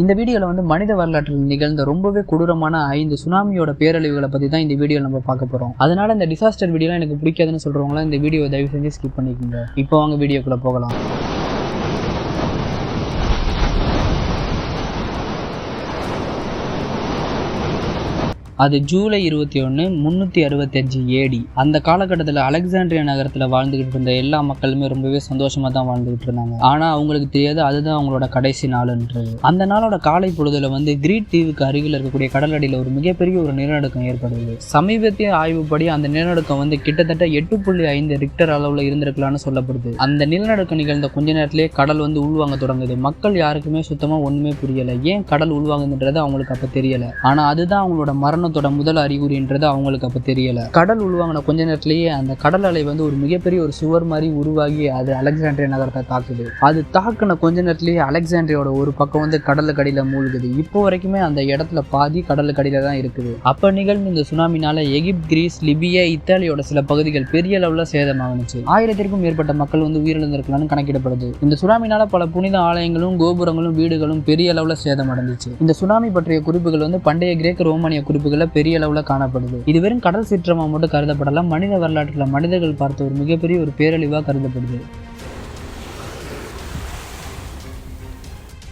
இந்த வீடியோவில் வந்து மனித வரலாற்றில் நிகழ்ந்த ரொம்பவே கொடூரமான ஐந்து சுனாமியோட பேரழிவுகளை பற்றி தான் இந்த வீடியோ நம்ம பார்க்க போகிறோம் அதனால இந்த டிசாஸ்டர் வீடியோலாம் எனக்கு பிடிக்காதுன்னு சொல்கிறவங்களாம் இந்த வீடியோ தயவு செஞ்சு ஸ்கிப் பண்ணிக்கோங்க. இப்போ வாங்க வீடியோக்குள்ளே போகலாம். அது ஜூலை இருபத்தி ஒன்று முந்நூற்றி அறுபத்தஞ்சு ஏடி அந்த காலகட்டத்தில் அலெக்சாண்ட்ரியா நகரத்தில் வாழ்ந்துகிட்டு இருந்த எல்லா மக்களுமே ரொம்பவே சந்தோஷமாக தான் வாழ்ந்துகிட்டு இருந்தாங்க. ஆனால் அவங்களுக்கு தெரியாது அதுதான் அவங்களோட கடைசி நாளுன்றது. அந்த நாளோட காலை பொழுதுல வந்து கிரீட் தீவுக்கு அருகில் இருக்கக்கூடிய கடலடியில் ஒரு மிகப்பெரிய ஒரு நிலநடுக்கம் ஏற்படுது. சமீபத்திய ஆய்வுப்படி அந்த நிலநடுக்கம் வந்து கிட்டத்தட்ட எட்டு புள்ளி ஐந்து ரிக்டர் அளவில் இருந்திருக்கலாம்னு சொல்லப்படுது. அந்த நிலநடுக்கம் நிகழ்ந்த கொஞ்ச நேரத்திலே கடல் வந்து உள்வாங்க தொடங்குது. மக்கள் யாருக்குமே சுத்தமாக ஒன்றுமே புரியலை. ஏன் கடல் உள்வாங்குதுன்றது அவங்களுக்கு அப்போ தெரியலை. ஆனால் அதுதான் அவங்களோட மரணம் மரணத்தோட முதல் அறிகுறின்றது அவங்களுக்கு அப்போ தெரியல. கடல் உள்வாங்கின கொஞ்ச நேரத்திலேயே அந்த கடல் அலை வந்து ஒரு மிகப்பெரிய ஒரு சுவர் மாதிரி உருவாகி அது அலெக்சாண்ட்ரியா நகரத்தை தாக்குது. அது தாக்குன கொஞ்ச நேரத்திலேயே அலெக்சாண்ட்ரியோட ஒரு பக்கம் வந்து கடலுக்கு அடியில் மூழ்குது. இப்போ வரைக்குமே அந்த இடத்துல பாதி கடலுக்கு அடியில் தான் இருக்குது. அப்போ நிகழ்ந்த இந்த சுனாமினால எகிப்த் கிரீஸ் லிபியா இத்தாலியோட சில பகுதிகள் பெரிய அளவில் சேதமாகுனுச்சு ஆயிரத்திற்கும் மேற்பட்ட மக்கள் வந்து உயிரிழந்திருக்கலாம்னு கணக்கிடப்படுது. இந்த சுனாமினால பல புனித ஆலயங்களும் கோபுரங்களும் வீடுகளும் பெரிய அளவில் சேதமடைந்துச்சு இந்த சுனாமி பற்றிய குறிப்புகள் வந்து பண்டைய கிரேக்க ரோமானிய குறிப்புகளில் பெரிய அளவில் காணப்படுது. இது வெறும் கடல் சீற்றமாக மட்டும் கருதப்படலாம். மனித வரலாற்றில் மனிதர்கள் பார்த்த ஒரு மிகப்பெரிய ஒரு பேரழிவாக கருதப்படுது.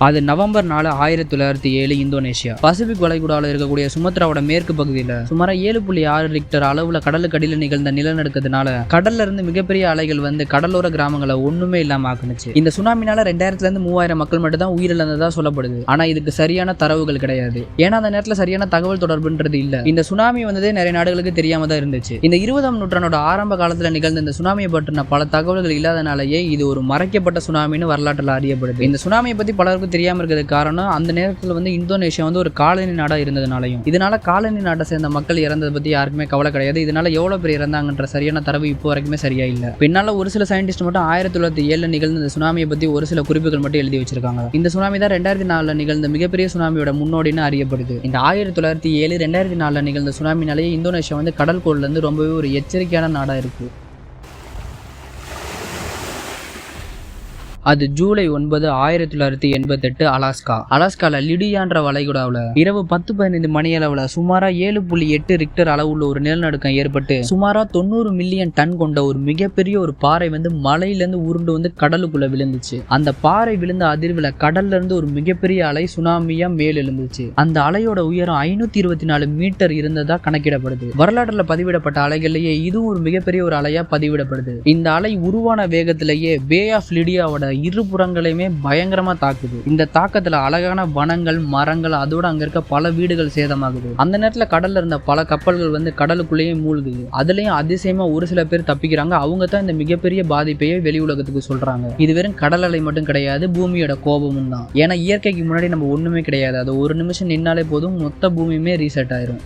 அது நவம்பர் நாலு ஆயிரத்தி தொள்ளாயிரத்தி ஏழு இந்தோனேஷியா. பசிபிக் வளைகுடாவில் இருக்கக்கூடிய சுமத்ராவோட மேற்கு பகுதியில் சுமார் ஏழு புள்ளி ஆறு ரிக்டர் அளவுல கடலுக்கு அடியில் நிகழ்ந்த நிலநடுக்கத்தினால கடல்ல இருந்து மிகப்பெரிய அலைகள் வந்து கடலோர கிராமங்களை ஒண்ணுமே இல்லாம ஆக்குனுச்சு. இந்த சுனாமினால ரெண்டாயிரத்துல இருந்து மூவாயிரம் மக்கள் மட்டும் தான் உயிரிழந்ததா சொல்லப்படுது. ஆனா இதுக்கு சரியான தரவுகள் கிடையாது. ஏன்னா அந்த நேரத்துல சரியான தகவல் தொடர்புன்றது இல்ல. இந்த சுனாமி வந்ததே நிறைய நாடுகளுக்கு தெரியாம தான் இருந்துச்சு. இந்த இருபதாம் நூற்றாண்டோட ஆரம்ப காலத்துல நிகழ்ந்த இந்த சுனாமியை பற்றின பல தகவல்கள் இல்லாதனாலேயே இது ஒரு மறைக்கப்பட்ட சுனாமின்னு வரலாற்றில் அறியப்படுது. இந்த சுனாமியை பத்தி தெரியாமல் தெரியாம இருக்கிறதுக்கு காரணம் அந்த நேரத்தில் வந்து இந்தோனேஷியா வந்து ஒரு காலனி நாடாக இருந்ததுனாலையும். இதனால காலனி நாட்டை சேர்ந்த மக்கள் இறந்ததை பற்றி யாருக்குமே கவலை கிடையாது. இதனால் எவ்வளோ பேர் இறந்தாங்கன்ற சரியான தரவு இப்போ வரைக்குமே சரியா இல்லை. பின்னால் ஒரு சில சயின்டிஸ்ட் மட்டும் ஆயிரத்தி தொள்ளாயிரத்தி ஏழில் நிகழ்ந்த இந்த சுனாமியை பற்றி ஒரு சில குறிப்புகள் மட்டும் எழுதி வச்சிருக்காங்க. இந்த சுனாமி தான் ரெண்டாயிரத்தி நாலில் நிகழ்ந்த மிகப்பெரிய சுனாமியோட முன்னோடின்னு அறியப்படுது. இந்த ஆயிரத்தி தொள்ளாயிரத்தி ஏழு ரெண்டாயிரத்தி நாலில் நிகழ்ந்த சுனாமினாலேயே இந்தோனேஷியா வந்து கடல் கோள்ல ரொம்பவே ஒரு எச்சரிக்கையான நாடாக இருக்குது அது ஜூலை ஒன்பது ஆயிரத்தி தொள்ளாயிரத்தி எண்பத்தெட்டு அலாஸ்கா. அலாஸ்கால லிடியான்ற வளைகுடாவில் இரவு பத்து பதினைந்து மணி அளவில் சுமாரா ஏழு புள்ளி எட்டு ரிக்டர் அளவுள்ள ஒரு நிலநடுக்கம் ஏற்பட்டு சுமாரா தொண்ணூறு மில்லியன் டன் கொண்ட ஒரு மிகப்பெரிய ஒரு பாறை வந்து மலையிலேருந்து உருண்டு வந்து கடலுக்குள்ள விழுந்துச்சு. அந்த பாறை விழுந்த அதிர்வில் கடல்ல இருந்து ஒரு மிகப்பெரிய அலை சுனாமியா மேல் எழுந்துச்சு அந்த அலையோட உயரம் ஐநூத்தி இருபத்தி நாலு மீட்டர் இருந்ததா கணக்கிடப்படுது. வரலாற்றுல பதிவிடப்பட்ட அலைகள்லயே இதுவும் ஒரு மிகப்பெரிய ஒரு அலையா பதிவிடப்படுது. இந்த அலை உருவான வேகத்திலேயே பே ஆஃப் லிடியாவோட இருபுறங்களையுமே பயங்கரமாக பயங்கரமா தாக்குது. இந்த தாக்கத்துல அழகான வனங்கள் மரங்கள் அதோட அங்க இருக்க பல வீடுகள் சேதமாகுது. அந்த நேரத்துல கடல்ல இருந்த பல கப்பல்கள் வந்து கடலுக்குள்ளேயே மூழ்குது. அதுலயும் அதிசயமா ஒரு சில பேர் தப்பிக்கிறாங்க. அவங்க தான் இந்த மிகப்பெரிய பாதிப்பையே வெளி உலகத்துக்கு சொல்றாங்க. இது வெறும் கடல் அலை மட்டும் கிடையாது பூமியோட கோபமும் தான். ஏன்னா இயற்கைக்கு முன்னாடி நம்ம ஒண்ணுமே கிடையாது. அது ஒரு நிமிஷம் நின்னாலே போதும் மொத்த பூமியுமே ரீசெட் ஆயிரும்.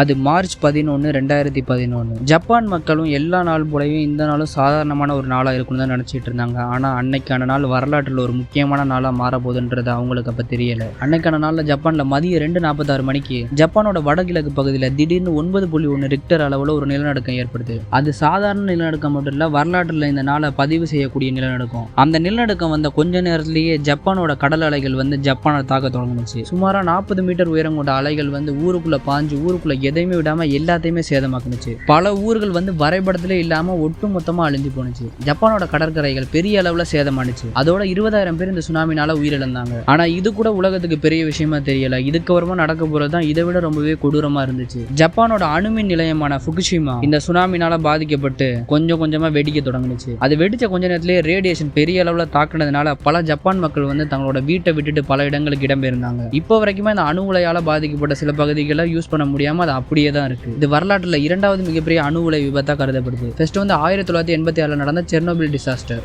அது மார்ச் பதினொன்று ரெண்டாயிரத்தி பதினொன்று ஜப்பான் மக்களும் எல்லா நாள் போலவும் இந்த நாளும் சாதாரணமான ஒரு நாளாக இருக்கும்னு தான் நினச்சிட்டு இருந்தாங்க. ஆனால் அன்னைக்கான நாள் வரலாற்றில் ஒரு முக்கியமான நாளாக மாறப்போகுதுன்றது அவங்களுக்கு அப்போ தெரியலை. அன்னைக்கான நாளில் ஜப்பானில் மதியம் ரெண்டு நாற்பத்தாறு மணிக்கு ஜப்பானோட வடகிழக்கு பகுதியில் திடீர்னு ஒன்பது புள்ளி ஒன்று ரிக்டர் அளவில் ஒரு நிலநடுக்கம் ஏற்படுது. அது சாதாரண நிலநடுக்கம் மட்டும் இல்லை வரலாற்றில் இந்த நாளை பதிவு செய்யக்கூடிய நிலநடுக்கம். அந்த நிலநடுக்கம் வந்த கொஞ்ச நேரத்திலேயே ஜப்பானோட கடல் அலைகள் வந்து ஜப்பானை தாக்க தொடங்குச்சு சுமாராக நாற்பது மீட்டர் உயரம் கொண்ட அலைகள் வந்து ஊருக்குள்ளே பாஞ்சு ஊருக்குள்ளே எதையுமே விடாம எல்லாத்தையுமே சேதமாக்குனுச்சு. பல ஊர்கள் வந்து வரைபடத்திலே இல்லாமல் ஒட்டு மொத்தமாக அழிஞ்சு போனுச்சு. ஜப்பானோட கடற்கரைகள் பெரிய அளவில் சேதமானுச்சு. அதோட இருபதாயிரம் பேர் இந்த சுனாமினால உயிரிழந்தாங்க. ஆனால் இது கூட உலகத்துக்கு பெரிய விஷயமா தெரியல. இதுக்கப்புறமா நடக்க போகிறது தான் இதை விட ரொம்பவே கொடூரமாக இருந்துச்சு. ஜப்பானோட அணுமின் நிலையமான ஃபுகுஷிமா இந்த சுனாமினால பாதிக்கப்பட்டு கொஞ்சம் கொஞ்சமாக வெடிக்க தொடங்குனுச்சு. அது வெடிச்ச கொஞ்ச நேரத்திலேயே ரேடியேஷன் பெரிய அளவில் தாக்குனதுனால பல ஜப்பான் மக்கள் வந்து தங்களோட வீட்டை விட்டுட்டு பல இடங்களுக்கு இடம்பெயர்ந்தாங்க. இப்போ வரைக்குமே அந்த அணு உலையால் பாதிக்கப்பட்ட சில பகுதிகளை யூஸ் பண்ண முடியாமல் அது அப்படியே தான் இருக்கு. இது வரலாற்றுல இரண்டாவது மிகப்பெரிய அணு உலை விபத்தா கருதப்படுது. ஃபர்ஸ்ட் வந்து ஆயிரத்தி தொள்ளாயிரத்தி எண்பத்தி ஆறுல நடந்த செர்னோபில் டிசாஸ்டர்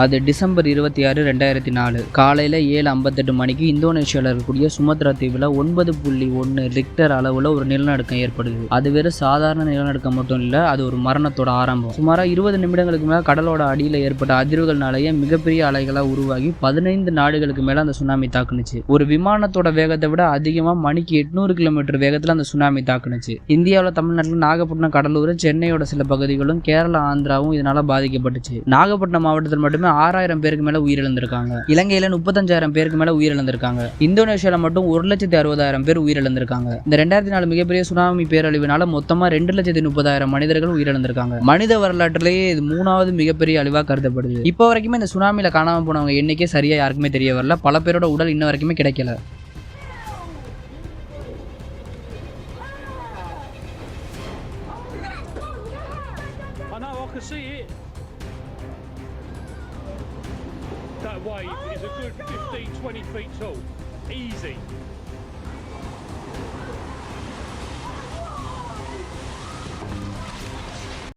அது டிசம்பர் இருபத்தி ஆறு ரெண்டாயிரத்தி நாலு. காலையில் ஏழு ஐம்பத்தெட்டு மணிக்கு இந்தோனேஷியாவில் இருக்கக்கூடிய சுமத்ரா தீவில் ஒன்பது புள்ளி ஒன்று ரிக்டர் அளவில் ஒரு நிலநடுக்கம் ஏற்படுது. அது வெறும் சாதாரண நிலநடுக்கம் மட்டும் இல்லை அது ஒரு மரணத்தோட ஆரம்பம். சுமாராக இருபது நிமிடங்களுக்கு மேலே கடலோட அடியில் ஏற்பட்ட அதிர்வுகள்னாலேயே மிகப்பெரிய அலைகளாக உருவாகி பதினைந்து நாடுகளுக்கு மேலே அந்த சுனாமி தாக்குனுச்சு. ஒரு விமானத்தோட வேகத்தை விட அதிகமாக மணிக்கு எட்நூறு கிலோமீட்டர் வேகத்தில் அந்த சுனாமி தாக்குனுச்சு. இந்தியாவில் தமிழ்நாட்டில் நாகப்பட்டினம் கடலூர் சென்னையோட சில பகுதிகளும் கேரளா ஆந்திராவும் இதனால் பாதிக்கப்பட்டுச்சு. நாகப்பட்டினம் மாவட்டத்தில் மட்டுமே ஆறாயிரம் பேருக்கு மேல உயிரிழந்திருக்காங்க. இலங்கையில முப்பத்தஞ்சாயிரம் பேருக்கு மேல உயிரிழந்திருக்காங்க. இந்தோனேஷியால மட்டும் ஒரு லட்சத்தி அறுபதாயிரம் பேர் உயிரிழந்திருக்காங்க. இந்த ரெண்டாயிரத்தி நாலு மிகப்பெரிய சுனாமி பேரழிவினால மொத்தமா ரெண்டு லட்சத்தி முப்பதாயிரம் மனிதர்கள் உயிரிழந்திருக்காங்க. மனித வரலாற்றிலேயே இது மூணாவது மிகப்பெரிய அழிவா கருதப்படுது. இப்போ வரைக்குமே இந்த சுனாமியில் காணாம போனவங்க எண்ணிக்கை சரியா யாருக்குமே தெரிய வரல. பல பேரோட உடல் இன்ன வரைக்குமே கிடைக்கல. See it. Wave is a good 15, 20 feet tall. Easy.